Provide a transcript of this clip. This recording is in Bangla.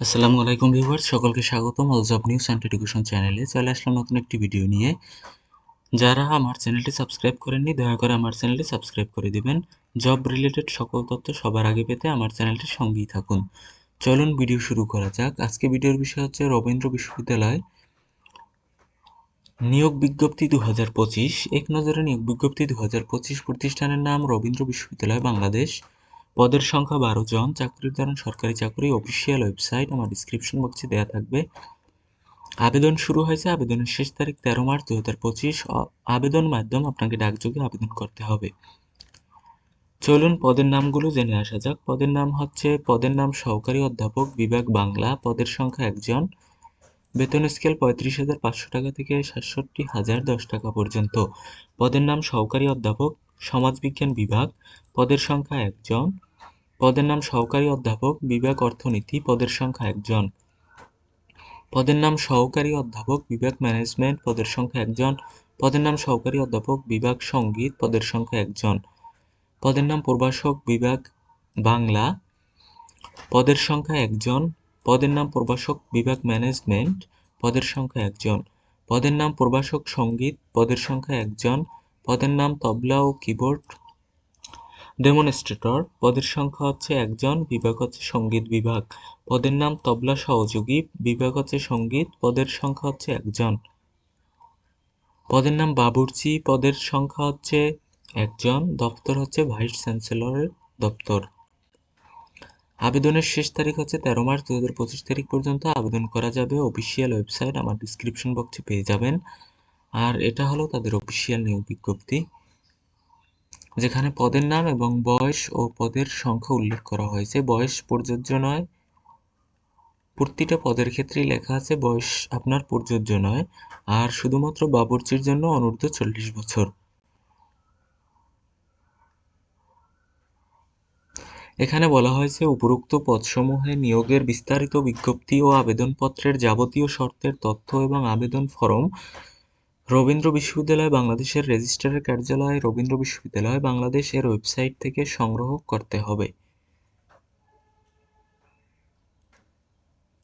আসসালামু আলাইকুম ভিউয়ার্স, সকলকে স্বাগতম all job news and education চ্যানেলে চলে আসলাম নতুন একটি ভিডিও নিয়ে। যারা আমার চ্যানেলটি সাবস্ক্রাইব করেননি, দয়া করে আমার চ্যানেলটি সাবস্ক্রাইব করে দিবেন। জব রিলেটেড সকল তথ্য সবার আগে পেতে আমার চ্যানেলটির সঙ্গেই থাকুন। চলুন ভিডিও শুরু করা যাক। আজকে ভিডিওর বিষয় হচ্ছে রবীন্দ্র বিশ্ববিদ্যালয় নিয়োগ বিজ্ঞপ্তি দু হাজার পঁচিশ। এক নজরে নিয়োগ বিজ্ঞপ্তি দু হাজার পঁচিশ প্রতিষ্ঠানের নাম রবীন্দ্র বিশ্ববিদ্যালয় বাংলাদেশ। পদের সংখ্যা বারো জন, চাকরির ধরন সরকারি চাকরি অফিসিয়াল ওয়েবসাইট আমার ডিসক্রিপশন বক্সে দেওয়া থাকবে। আবেদন শুরু হয়েছে, আবেদনের শেষ তারিখ তেরো মার্চ দু হাজার পঁচিশ। আবেদন মাধ্যম আপনাকে ডাকযোগে আবেদন করতে হবে। চলুন পদের নামগুলো জেনে আসা যাক। পদের নাম হচ্ছে, পদের নাম সহকারী অধ্যাপক বিভাগ বাংলা। পদের সংখ্যা একজন। বেতন স্কেল পঁয়ত্রিশ হাজার পাঁচশো টাকা থেকে সাতষট্টি হাজার দশ টাকা পর্যন্ত। পদের নাম সহকারী অধ্যাপক, সমাজবিজ্ঞান বিভাগ। পদের সংখ্যা একজন। পদের নাম সহকারী অধ্যাপক, বিভাগ অর্থনীতি, পদের সংখ্যা একজন। পদের নাম সহকারী অধ্যাপক, বিভাগ ম্যানেজমেন্ট, পদের সংখ্যা একজন। পদের নাম সহকারী অধ্যাপক, বিভাগ সংগীত, পদের সংখ্যা একজন। পদের নাম প্রভাষক বিভাগ বাংলা। পদের সংখ্যা একজন। পদের নাম প্রভাষক বিভাগ ম্যানেজমেন্ট, পদের সংখ্যা একজন। পদের নাম প্রভাষক সংগীত, পদের সংখ্যা একজন। পদের নাম তবলা ও কিবোর্ড ডেমনস্ট্রেটর পদের সংখ্যা হচ্ছে একজন, বিভাগ হচ্ছে সংগীত বিভাগ। পদের নাম তবলা সহযোগী, বিভাগ হচ্ছে সংগীত, পদের সংখ্যা হচ্ছে একজন। পদের নাম বাবুর্চি, পদের সংখ্যা হচ্ছে একজন, দপ্তর হচ্ছে ভাইস চ্যান্সেলরের দপ্তর। আবেদনের শেষ তারিখ হচ্ছে তেরো মার্চ দু হাজার পঁচিশ তারিখ পর্যন্ত। আবেদন করা যাবে অফিসিয়াল ওয়েবসাইট আমার ডিসক্রিপশন বক্সে পেয়ে যাবেন। আর এটা হলো তাদের অফিসিয়াল নিয়োগ বিজ্ঞপ্তি। যেখানে পদের নাম এবং বয়স ও পদের সংখ্যা উল্লেখ করা হয়েছে। বয়স প্রযোজ্য নয়। প্রতিটা পদের ক্ষেত্রেই লেখা আছে, বয়স আপনার প্রযোজ্য নয়। আর শুধুমাত্র বাবুর্চির জন্য অনূর্ধ্ব চল্লিশ বছর। এখানে বলা হয়েছে, উপরোক্ত পদসমূহে নিয়োগের বিস্তারিত বিজ্ঞপ্তি ও আবেদনপত্রের যাবতীয় শর্তের তথ্য এবং আবেদন ফরম রবীন্দ্র বিশ্ববিদ্যালয় বাংলাদেশের রেজিস্ট্রারের কার্যালয় রবীন্দ্র বিশ্ববিদ্যালয় বাংলাদেশের ওয়েবসাইট থেকে সংগ্রহ করতে হবে।